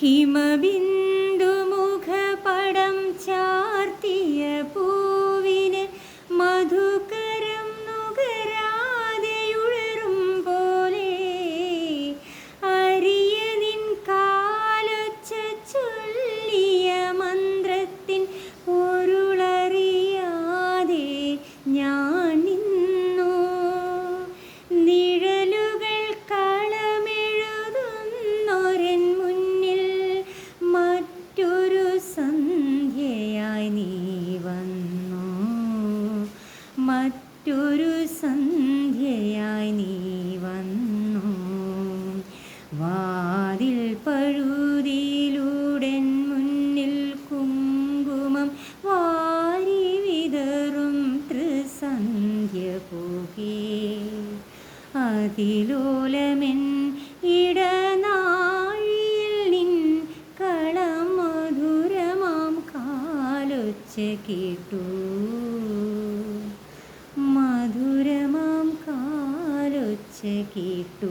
ഹിമബിന്ദുമുഖപടം മറ്റൊരു സന്ധ്യയായി നീ വന്നു. വാതിൽ പഴുതിയിലൂടൻ മുന്നിൽ കുങ്കുമം വാരി വിതറും ത്രിസന്ധ്യ പോകേ. അതിലോലമെൻ ഇടനാഴിയിൽ നിൻ കളം മധുരമാം കാലൊച്ച കേട്ടു. കേട്ടു